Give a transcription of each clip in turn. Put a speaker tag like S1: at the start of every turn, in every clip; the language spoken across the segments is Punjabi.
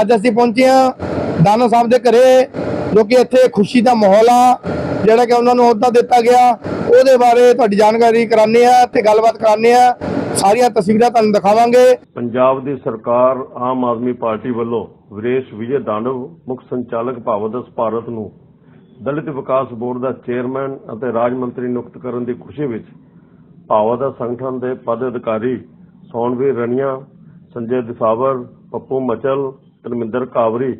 S1: ਅੱਜ ਅਸੀਂ ਪਹੁੰਚੇ ਹਾਂ ਦਾਨਾ ਸਾਹਿਬ ਦੇ ਘਰੇ, ਜੋ ਕਿ ਇੱਥੇ ਖੁਸ਼ੀ ਦਾ ਮਾਹੌਲ ਆ, ਜਿਹੜਾ ਕਿ ਉਹਨਾਂ ਨੂੰ ਅਹੁਦਾ ਦਿੱਤਾ ਗਿਆ। ਉਹਦੇ ਬਾਰੇ ਤੁਹਾਡੀ ਜਾਣਕਾਰੀ ਕਰਾਉਂਦੇ ਆ ਤੇ ਗੱਲਬਾਤ ਕਰਾਉਂਦੇ ਆ ਸਾਰੀਆਂ ਤਸਵੀਰਾਂ ਤੁਹਾਨੂੰ ਦਿਖਾਵਾਂਗੇ।
S2: ਪੰਜਾਬ ਦੀ ਸਰਕਾਰ ਆਮ ਆਦਮੀ ਪਾਰਟੀ ਵੱਲੋਂ ਵਿਰੇਸ਼ ਵਿਜੇ ਦਾਨਵ, ਮੁੱਖ ਸੰਚਾਲਕ ਭਾਵਦਸ ਭਾਰਤ ਨੂੰ ਦਲਿਤ ਵਿਕਾਸ ਬੋਰਡ ਦਾ ਚੇਅਰਮੈਨ ਅਤੇ ਰਾਜ ਮੰਤਰੀ ਨਿਯੁਕਤ ਕਰਨ ਦੀ ਖੁਸ਼ੀ ਵਿੱਚ ਭਾਵਦਸ ਸੰਗਠਨ ਦੇ ਪਦ ਅਧਿਕਾਰੀ ਸੋਨਵੀਰ ਰਣੀਆ, ਸੰਜੇ ਦਿਸਾਵਰ, ਪੱਪੂ ਮਚਲ ਧਰਮਿੰਦਰ ਕਾਵਰੀ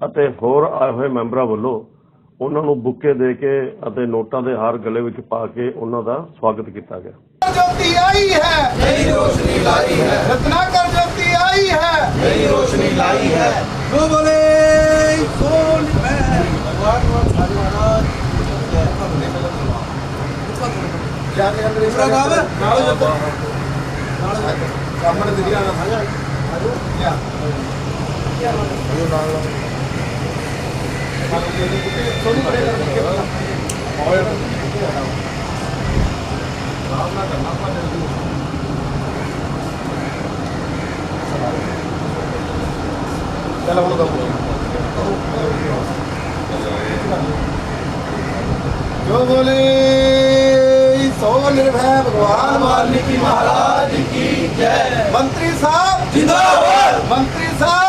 S2: ਅਤੇ ਹੋਰ ਆਏ ਹੋਏ ਮੈਂਬਰਾਂ ਵੱਲੋਂ ਉਹਨਾਂ ਨੂੰ ਬੁੱਕੇ ਦੇ ਕੇ ਅਤੇ ਨੋਟਾਂ ਦੇ ਹਾਰ ਗਲੇ ਵਿੱਚ ਪਾ ਕੇ ਉਹਨਾਂ ਦਾ ਸਵਾਗਤ ਕੀਤਾ ਗਿਆ।
S3: ਜੋਤੀ ਅੰਦਰ ਇਸ ਰਾਮ ਨਾਲ ਜੋਤ ਨਾਲ ਸਾਹਮਣੇ ਦਿਖਿਆ ਨਾ ਸਾਂਝਾ। ਅਜੋ ਯਾ ਇਹ ਨਾਲ ਲਾ ਤੁਹਾਨੂੰ ਬੜੇ ਕਰਨੀ ਕਿ ਔਰ ਰਾਮ ਨਾ ਕਰਨਾ ਪਾਦੇ ਚਲ ਉਹਨੂੰ ਕੰਮ ਜੋ ਬੋਲੇ ਸੋ ਨਿਰਭੈ ਭਗਵਾਨ ਵਾਲਮੀਕੀ ਮਹਾਰਾਜ ਕੀ ਜੈ ਮੰਤਰੀ ਸਾਹਿਬ ਜਿੰਦਾਬਾਦ ਮੰਤਰੀ ਸਾਹਿਬ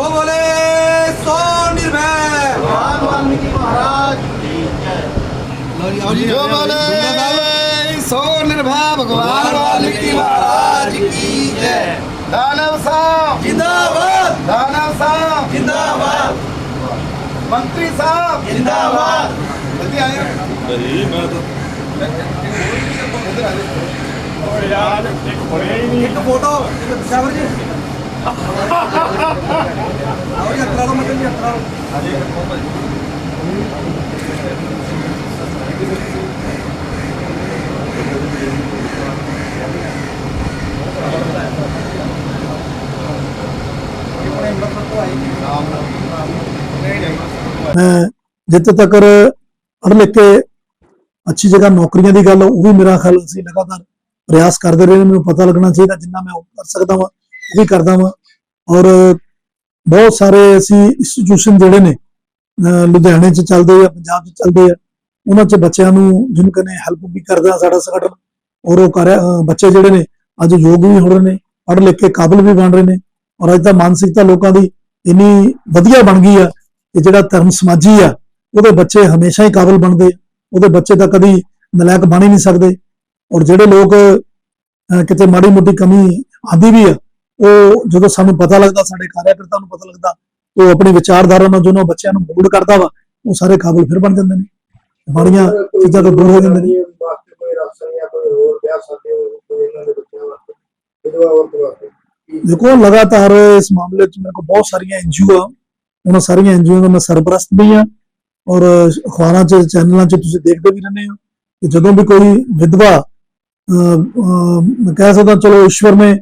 S3: वो बोले सो निर्भय भगवान वाल्मीकि महाराज की जय जो बोले सो निर्भय भगवान वाल्मीकि महाराज की जय दानव साहब जिंदाबाद दानव साहब जिंदाबाद मंत्री साहब जिंदाबाद जल्दी आइए नहीं मैं तो एक फोटो शावर जी और यात्रा लो मतलब यात्रा लो
S4: ਮੈਂ ਜਿੱਥੇ ਤੱਕ ਪੜ੍ਹ ਲਿਖ ਕੇ ਅੱਛੀ ਜਗ੍ਹਾ ਨੌਕਰੀਆਂ ਦੀ ਗੱਲ ਉਹ ਵੀ ਮੇਰਾ ਖਿਆਲ ਅਸੀਂ ਲਗਾਤਾਰ ਪ੍ਰਯਾਸ ਕਰਦੇ ਰਹੇ ਨੇ। ਮੈਨੂੰ ਪਤਾ ਲੱਗਣਾ ਚਾਹੀਦਾ ਜਿੰਨਾ ਮੈਂ ਉਹ ਕਰ ਸਕਦਾ ਵਾਂ ਉਹ ਵੀ ਕਰਦਾ ਵਾਂ। ਔਰ ਬਹੁਤ ਸਾਰੇ ਅਸੀਂ ਇੰਸਟੀਟਿਊਸ਼ਨ ਜਿਹੜੇ ਨੇ ਲੁਧਿਆਣੇ 'ਚ ਚੱਲਦੇ ਆ, ਪੰਜਾਬ 'ਚ ਚੱਲਦੇ ਆ, ਉਹਨਾਂ 'ਚ ਬੱਚਿਆਂ ਨੂੰ ਜਿਹਨੂੰ ਕਹਿੰਦੇ ਹੈਲਪ ਵੀ ਕਰਦਾ ਸਾਡਾ ਸੰਗਠਨ। ਔਰ ਉਹ ਕਰ ਬੱਚੇ ਜਿਹੜੇ ਨੇ, ਅੱਜ ਯੋਗ ਵੀ ਹੋ ਰਹੇ ਨੇ, ਪੜ੍ਹ ਲਿਖ ਕੇ ਕਾਬਿਲ ਵੀ ਬਣ ਰਹੇ ਨੇ। ਔਰ ਅੱਜ ਤਾਂ ਮਾਨਸਿਕਤਾ ਲੋਕਾਂ ਦੀ ਇੰਨੀ ਵਧੀਆ ਬਣ ਗਈ ਆ ਕਿ ਜਿਹੜਾ ਧਰਮ ਸਮਾਜੀ ਆ, ਉਹਦੇ ਬੱਚੇ ਹਮੇਸ਼ਾ ਹੀ ਕਾਬਿਲ ਬਣਦੇ ਉਹਦੇ ਬੱਚੇ ਤਾਂ ਕਦੀ ਨਲਾਇਕ ਬਣ ਹੀ ਨਹੀਂ ਸਕਦੇ। ਔਰ ਜਿਹੜੇ ਲੋਕ ਕਿਤੇ ਮਾੜੀ ਮੋਟੀ ਕਮੀ ਆਂਦੀ ਵੀ ਆ ਉਹ ਜਦੋਂ ਸਾਨੂੰ ਪਤਾ ਲੱਗਦਾ ਸਾਡੇ ਕਾਰਿਆਕਰਤਾ ਨੂੰ ਪਤਾ ਲੱਗਦਾ ਉਹ ਆਪਣੀ ਵਿਚਾਰਧਾਰਾ ਨਾਲ ਜਿਹਨਾਂ ਬੱਚਿਆਂ ਨੂੰ ਮੋਲਡ ਕਰਦਾ ਵਾ ਉਹ ਸਾਰੇ ਕਾਬਲ ਫਿਰ ਬਣ ਜਾਂਦੇ ਨੇ। ਮਾੜੀਆਂ ਚੀਜ਼ਾਂ ਤੋਂ ਦੂਰ ਹੋ ਜਾਂਦੇ ਨੇ।
S5: ਵਾਸਤੇ ਕੋਈ ਰਾਸ਼ਨ ਜਾਂ ਕੋਈ ਹੋਰ ਵਿਆਹ ਸਕਦੇ ਹੋ ਕੋਈ ਇਹਨਾਂ ਦੇ ਬੱਚਿਆਂ ਵਾਸਤੇ ਵਿਧਵਾ ਔਰਤ ਵਾਸਤੇ। ਕੀ
S4: ਦੇਖੋ ਲਗਾਤਾਰ ਇਸ ਮਾਮਲੇ 'ਚ ਮੇਰੇ ਕੋਲ ਬਹੁਤ ਸਾਰੀਆਂ ਐਨਜੀਓ ਆ। ਉਹਨਾਂ ਸਾਰੀਆਂ ਐਨਜੀਓ ਦਾ ਮੈਂ ਸਰਪ੍ਰਸਤ ਵੀ ਆ ਔਰ ਅਖਬਾਰਾਂ 'ਚ ਚੈਨਲਾਂ 'ਚ ਤੁਸੀਂ ਦੇਖਦੇ ਵੀ ਰਹਿੰਦੇ ਹੋ ਕਿ ਜਦੋਂ ਵੀ ਕੋਈ ਵਿਧਵਾ ਮੈਂ ਕਹਿ ਸਕਦਾ ਚਲੋ ਈਸ਼ਵਰ ਨੇ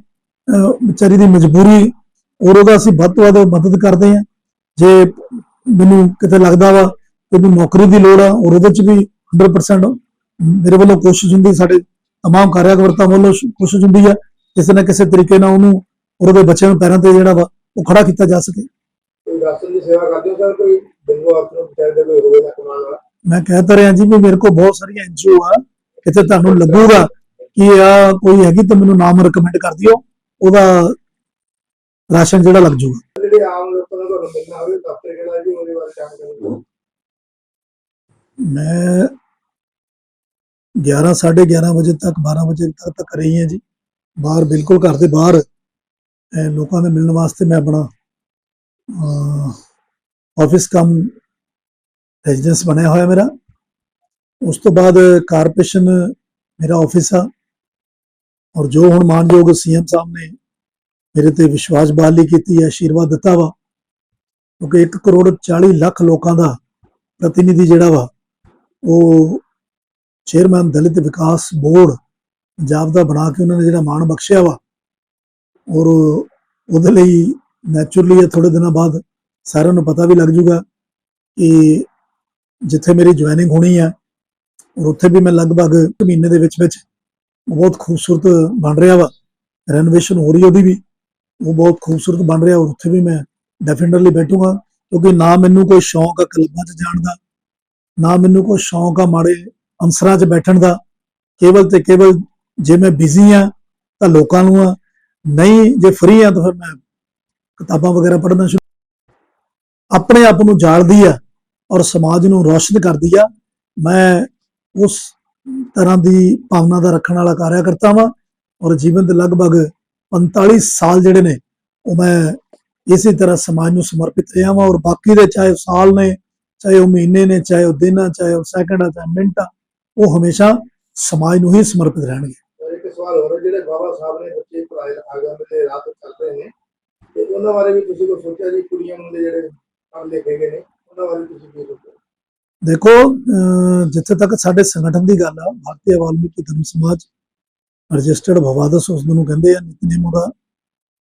S4: ਵਿਚਾਰੀ ਦੀ ਮਜਬੂਰੀ ਔਰ ਉਹਦਾ ਅਸੀਂ ਵੱਧ ਤੋਂ ਵੱਧ ਮਦਦ ਕਰਦੇ ਹਾਂ। ਜੇ ਮੈਨੂੰ ਕਿਤੇ ਲੱਗਦਾ ਵਾ ਕਿ ਨੌਕਰੀ ਦੀ ਲੋੜ ਆ ਔਰ ਉਹਦੇ ਚ ਵੀ 100% ਮੇਰੇ ਵੱਲੋਂ ਕੋਸ਼ਿਸ਼ ਹੁੰਦੀ ਸਾਡੇ तमाम ਕਾਰਜਕਰਤਾ ਵੱਲੋਂ ਕੋਸ਼ਿਸ਼ ਹੁੰਦੀ ਆ ਕਿਸੇ ਨਾ ਕਿਸੇ ਤਰੀਕੇ ਨਾਲ ਉਹਨੂੰ ਔਰ ਉਹਦੇ ਬੱਚਿਆਂ ਨੂੰ ਪੈਰਾਂ ਤੇ ਜਿਹੜਾ ਵਾ ਉਹ ਖੜਾ ਕੀਤਾ ਜਾ ਸਕੇ।
S5: ਦੀ
S4: ਮੈਂ ਕਹਿ ਤਾਂ ਰਿਹਾ ਜੀ ਵੀ ਮੇਰੇ ਕੋਲ ਬਹੁਤ ਸਾਰੀਆਂ ਐਨਜੀਓ ਆ ਕਿਤੇ ਤੁਹਾਨੂੰ ਲੱਗੂਗਾ ਕਿ ਆ ਕੋਈ ਹੈਗੀ ਤਾਂ ਮੈਨੂੰ ਨਾਮ ਰეკਮੈਂਡ ਕਰ ਦਿਓ। ਉਹਦਾ ਰਾਸ਼ਨ ਜਿਹੜਾ ਲੱਗ ਜਾਊਗਾ
S5: ਜਿਹੜੇ ਆਮ ਲੋਕਾਂ ਨੂੰ ਤੁਹਾਨੂੰ ਮਿਲਣਾ ਹੋਵੇ ਦਫ਼ਤਰ ਕਿਹੜਾ ਜੀ ਉਹਦੇ ਬਾਰੇ ਜਾਣਕਾਰੀ
S4: ਮੈਂ 11 11:30 ਵਜੇ ਤੱਕ 12 ਵਜੇ ਤੱਕ ਤੱਕ ਰਹੀ ਹਾਂ ਜੀ। ਬਾਹਰ ਬਿਲਕੁਲ ਘਰ ਦੇ ਬਾਹਰ ਲੋਕਾਂ ਦੇ ਮਿਲਣ ਵਾਸਤੇ ਮੈਂ ਆਪਣਾ ਆਫਿਸ ਕਮ ਰੈਜ਼ੀਡੈਂਸ ਬਣਿਆ ਹੋਇਆ ਮੇਰਾ। ਉਸ ਤੋਂ ਬਾਅਦ ਕਾਰਪੋਰੇਸ਼ਨ ਮੇਰਾ ਆਫਿਸ ਆ। ਔਰ ਜੋ ਹੁਣ ਮਾਨਯੋਗ ਸੀਐਮ ਸਾਹਿਬ ਨੇ ਮੇਰੇ ਤੇ ਵਿਸ਼ਵਾਸ ਬਹਾਲੀ ਕੀਤੀ ਹੈ ਆਸ਼ੀਰਵਾਦ ਦਿੱਤਾ ਵਾ, ਕਿਉਂਕਿ 1 ਕਰੋੜ 40 ਲੱਖ ਲੋਕਾਂ ਦਾ ਪ੍ਰਤੀਨਿਧੀ ਜਿਹੜਾ ਵਾ, ਉਹ ਚੇਅਰਮੈਨ ਦਲਿਤ ਵਿਕਾਸ ਬੋਰਡ ਪੰਜਾਬ ਦਾ ਬਣਾ ਕੇ ਉਹਨਾਂ ਨੇ ਜਿਹੜਾ ਮਾਣ ਬਖਸ਼ਿਆ ਵਾ, ਔਰ ਉਹਦੇ ਲਈ ਨੈਚੁਰਲੀ ਥੋੜੇ ਦਿਨਾਂ ਬਾਅਦ ਸਾਰਿਆਂ ਨੂੰ ਪਤਾ ਵੀ ਲੱਗ ਜੂਗਾ ਕਿ ਜਿੱਥੇ ਮੇਰੀ ਜੁਆਇਨਿੰਗ ਹੋਣੀ ਆ, ਔਰ ਉੱਥੇ ਵੀ ਮੈਂ ਲਗਭਗ ਇੱਕ ਮਹੀਨੇ ਦੇ ਵਿੱਚ ਵਿੱਚ ਬਹੁਤ ਖੂਬਸੂਰਤ ਬਣ ਰਿਹਾ ਵਾ। ਰੈਨੋਵੇਸ਼ਨ ਹੋ ਰਹੀ ਉਹਦੀ ਵੀ। ਉਹ ਬਹੁਤ ਖੂਬਸੂਰਤ ਬਣ ਰਿਹਾ ਔਰ ਉੱਥੇ ਵੀ ਮੈਂ ਡੈਫੀਨਿਟਲੀ ਬੈਠੂਗਾ ਕਿਉਂਕਿ ਨਾ ਮੈਨੂੰ ਕੋਈ ਸ਼ੌਂਕ ਆ ਕਲੱਬਾਂ 'ਚ ਜਾਣ ਦਾ, ਨਾ ਮੈਨੂੰ ਕੋਈ ਸ਼ੌਂਕ ਆ ਮਾੜੇ ਅੰਸਰਾਂ 'ਚ ਬੈਠਣ ਦਾ। ਕੇਵਲ ਤੇ ਕੇਵਲ ਜੇ ਮੈਂ ਬਿਜ਼ੀ ਆ ਤਾਂ ਲੋਕਾਂ ਨੂੰ ਆ। ਨਹੀਂ, ਜੇ ਫ੍ਰੀ ਆ ਤਾਂ ਫਿਰ ਮੈਂ ਕਿਤਾਬਾਂ ਵਗੈਰਾ ਪੜ੍ਹਨਾ ਸ਼ੁਰੂ ਆਪਣੇ ਆਪ ਨੂੰ ਜਾਣਦੀ ਆ ਔਰ ਸਮਾਜ ਨੂੰ ਰੋਸ਼ਨ ਕਰਦੀ ਆ। ਮੈਂ ਉਸ ਤਰ੍ਹਾਂ ਦੀ ਭਾਵਨਾ ਦਾ ਰੱਖਣ ਵਾਲਾ ਕਾਰਿਆ ਕਰਤਾ ਵਾਂ ਔਰ ਜੀਵਨ ਦੇ ਲਗਭਗ 45 ਸਾਲ ਜਿਹੜੇ ਨੇ, ਉਹ ਮੈਂ ਇਸੇ ਤਰ੍ਹਾਂ ਸਮਾਜ ਨੂੰ ਸਮਰਪਿਤ ਰਿਹਾ ਵਾਂ ਔਰ ਬਾਕੀ ਦੇ ਚਾਹੇ ਸਾਲ ਨੇ, ਚਾਹੇ ਉਹ ਮਹੀਨੇ ਨੇ, ਚਾਹੇ ਉਹ ਦਿਨ ਆ ਚਾਹੇ ਉਹ ਸੈਕਿੰਡ ਆ ਚਾਹੇ ਮਿੰਟ ਆ ਉਹ ਹਮੇਸ਼ਾ ਸਮਾਜ ਨੂੰ ਹੀ ਸਮਰਪਿਤ ਰਹਿਣਗੇ।
S5: ਇੱਕ ਸਵਾਲ ਹੋਰ ਜਿਹੜੇ ਬਾਬਾ ਸਾਹਿਬ ਨੇ ਬੱਚੇ ਪੜਾਏ ਆਗਾਮੀ ਦੇ ਰਾਹ ਚੱਲ ਰਹੇ ਨੇ, ਤੇ ਉਹਨਾਂ ਬਾਰੇ ਵੀ ਤੁਸੀਂ ਕੋਈ ਸੋਚਿਆ ਜੀ, ਕੁੜੀਆਂ ਮੁੰਡੇ ਜਿਹੜੇ ਪੜ੍ਹ ਲਿਖੇ ਗਏ ਨੇ, ਉਹਨਾਂ ਬਾਰੇ ਤੁਸੀਂ ਕੀ ਸੋਚਿਆ
S4: ਦੇਖੋ ਜਿੱਥੇ ਤੱਕ ਸਾਡੇ ਸੰਗਠਨ ਦੀ ਗੱਲ ਆ, ਭਾਰਤੀ ਵਾਲਮੀਕੀ ਧਰਮ ਸਮਾਜ ਰਜਿਸਟਰਡ ਭਵਾਦਸ ਉਸ ਨੂੰ ਕਹਿੰਦੇ ਆ ਨਿਤਨੇਮ ਉਹਦਾ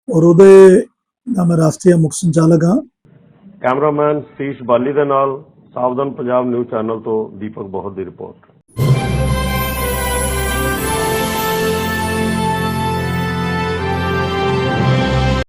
S4: ਔਰ ਉਹਦੇ ਦਾ ਮੈਂ ਰਾਸ਼ਟਰੀ ਮੁੱਖ ਸੰਚਾਲਕ ਹਾਂ।
S2: ਕੈਮਰਾਮੈਨ ਸਤੀਸ਼ ਬਾਲੀ ਦੇ ਨਾਲ ਸਾਵਧਾਨ ਪੰਜਾਬ ਨਿਊਜ਼ ਚੈਨਲ ਤੋਂ ਦੀਪਕ ਬਹੁਤ ਦੀ ਰਿਪੋਰਟ।